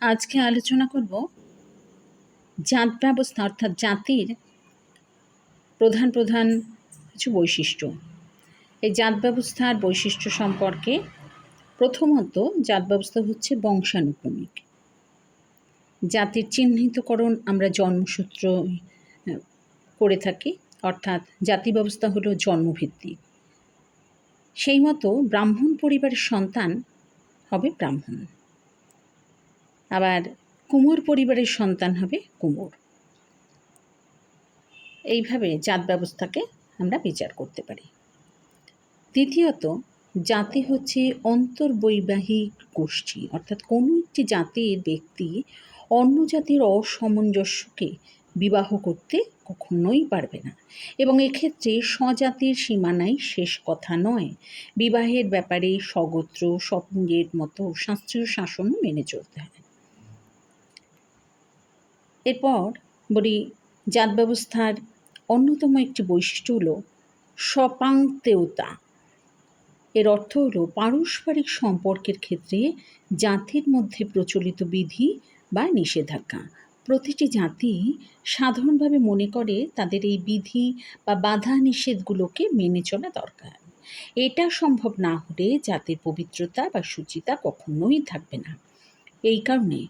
আজকে আলোচনা করব জাত ব্যবস্থা অর্থাৎ জাতির প্রধান প্রধান কিছু বৈশিষ্ট্য। এই জাত ব্যবস্থার বৈশিষ্ট্য সম্পর্কে প্রথমত জাত ব্যবস্থা হচ্ছে বংশানুক্রমিক। জাতির চিহ্নিতকরণ আমরা জন্মসূত্র করে থাকি, অর্থাৎ জাতি ব্যবস্থা হলো জন্মভিত্তিক। সেই মতো ব্রাহ্মণ পরিবারের সন্তান হবে ব্রাহ্মণ। আবার কুমোর পরিবারের সন্তান হবে কুমোর। এইভাবে জাত ব্যবস্থাকে আমরা বিচার করতে পারি। দ্বিতীয়ত, জাতি হচ্ছে অন্তর্বৈবাহিক গোষ্ঠী, অর্থাৎ কোনো একটি জাতির ব্যক্তি অন্য জাতির অসামঞ্জস্যকে বিবাহ করতে কখনোই পারবে না। এবং এক্ষেত্রে স্বজাতির সীমানাই শেষ কথা নয়। বিবাহের ব্যাপারে স্বগোত্র স্বপঙ্গের মতো শাস্ত্রীয় শাসনও মেনে চলতে হয়। এরপর বলি জাত ব্যবস্থার অন্যতম একটি বৈশিষ্ট্য হলো সপাংতেয়তা এর অর্থ হলো পারস্পরিক সম্পর্কের ক্ষেত্রে জাতির মধ্যে প্রচলিত বিধি বা নিষেধাজ্ঞা। প্রতিটি জাতি সাধারণভাবে মনে করে তাদের এই বিধি বা বাধা নিষেধগুলোকে মেনে চলা দরকার। এটা সম্ভব না হলে জাতির পবিত্রতা বা সুচিতা কখনোই থাকবে না। এই কারণে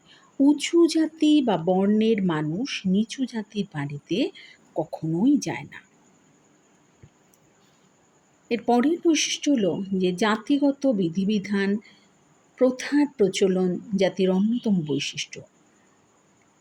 উঁচু জাতি বা বর্ণের মানুষ নিচু জাতির বাড়িতে কখনোই যায় না। এর পরের বৈশিষ্ট্য হলো যে জাতিগত বিধিবিধান, প্রথার প্রচলন জাতির অন্যতম বৈশিষ্ট্য।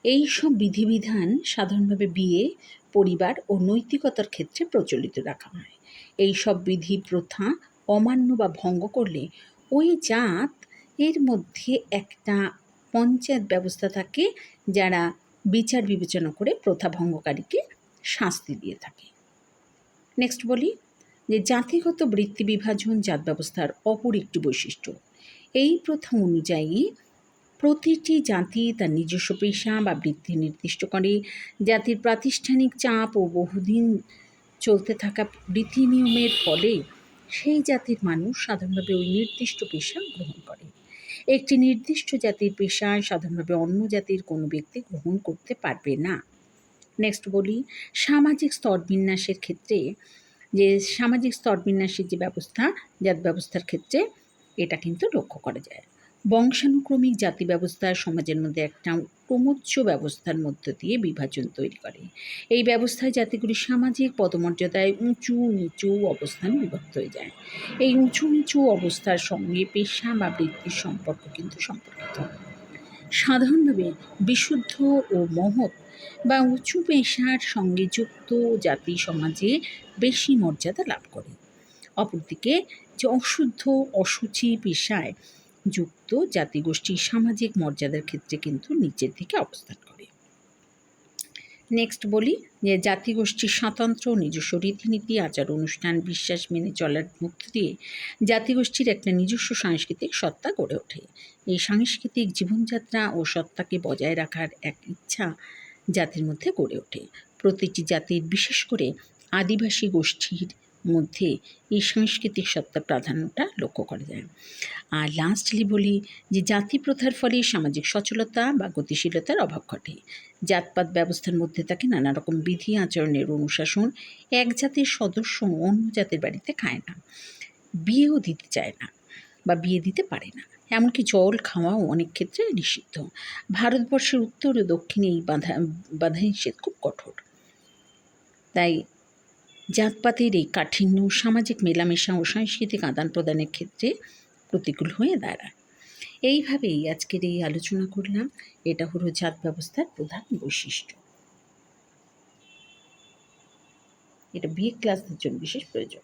এই সব বিধিবিধান সাধারণভাবে বিয়ে, পরিবার ও নৈতিকতার ক্ষেত্রে প্রচলিত রাখা হয়। এই সব বিধি, প্রথা অমান্য বা ভঙ্গ করলে ওই জাত এর মধ্যে একটা পঞ্চায়েত ব্যবস্থা থাকে যারা বিচার বিবেচনা করে প্রথা ভঙ্গকারীকে শাস্তি দিয়ে থাকে। নেক্সট বলি যে জাতিগত বৃত্তি বিভাজন, জাত ব্যবস্থার অপর একটি বৈশিষ্ট্য। এই প্রথা অনুযায়ী প্রতিটি জাতি তার নিজস্ব পেশা বা বৃত্তি নির্দিষ্ট করে। জাতির প্রাতিষ্ঠানিক চাপ ও বহুদিন চলতে থাকা রীতি নিয়মের ফলে সেই জাতির মানুষ সাধারণভাবে ওই নির্দিষ্ট পেশা গ্রহণ করে। একটি নির্দিষ্ট জাতির পেশায় সাধারণভাবে অন্য জাতির কোনো ব্যক্তি গ্রহণ করতে পারবে না। নেক্সট বলি, সামাজিক স্তরবিন্যাসের ক্ষেত্রে যে সামাজিক স্তরবিন্যাসের যে ব্যবস্থা, জাত ব্যবস্থার ক্ষেত্রে এটা কিন্তু লক্ষ্য করা যায়। বংশানুক্রমিক জাতি ব্যবস্থা সমাজের মধ্যে একটা প্রমোচ্চ ব্যবস্থার মধ্য দিয়ে বিভাজন তৈরি করে। এই ব্যবস্থায় জাতিগুলি সামাজিক পদমর্যাদায় উঁচু নিচু অবস্থান বিভক্ত হয়ে যায়। এই উঁচু নিচু অবস্থার সঙ্গে পেশা বা বৃত্তির সম্পর্ক কিন্তু সম্পর্কিত। সাধারণভাবে বিশুদ্ধ ও মহৎ বা উঁচু পেশার সঙ্গে যুক্ত জাতি সমাজে বেশি মর্যাদা লাভ করে। অপরদিকে যে অশুদ্ধ অসুচি পেশায় যুক্ত জাতিগোষ্ঠীর সামাজিক মর্যাদার ক্ষেত্রে কিন্তু নিচের দিকে অবস্থান করে। নেক্সট বলি যে জাতিগোষ্ঠীর স্বাতন্ত্র নিজস্ব রীতিনীতি, আচার অনুষ্ঠান, বিশ্বাস মেনে চলার মধ্য দিয়ে জাতিগোষ্ঠীর একটা নিজস্ব সাংস্কৃতিক সত্তা গড়ে ওঠে। এই সাংস্কৃতিক জীবনযাত্রা ও সত্তাকে বজায় রাখার এক ইচ্ছা জাতির মধ্যে গড়ে ওঠে। প্রতিটি জাতির, বিশেষ করে আদিবাসী গোষ্ঠীর মধ্যে এই সাংস্কৃতিক সত্তা প্রাধান্যটা লক্ষ্য করা যায়। আর লাস্টলি বলি যে জাতি প্রথার ফলে সামাজিক সচলতা বা গতিশীলতার অভাব ঘটে। জাতপাত ব্যবস্থার মধ্যে থাকে নানা রকম বিধি আচরণের অনুশাসন এক জাতির সদস্য অন্য জাতির বাড়িতে খায় না, বিয়েও দিতে চায় না বা বিয়ে দিতে পারে না। এমনকি জল খাওয়াও অনেক ক্ষেত্রে নিষিদ্ধ। ভারতবর্ষের উত্তর ও দক্ষিণে এই বাধা বাধা নিষেধ খুব কঠোর। তাই জাতপাতের এই কাঠিন্য সামাজিক মেলামেশা ও সাংস্কৃতিক আদান প্রদানের ক্ষেত্রে প্রতিকূল হয়ে দাঁড়ায়। এইভাবেই আজকের এই আলোচনা করলাম। এটা হলো জাত ব্যবস্থার প্রধান বৈশিষ্ট্য। এটা বিয়ে ক্লাসের জন্য বিশেষ প্রয়োজন।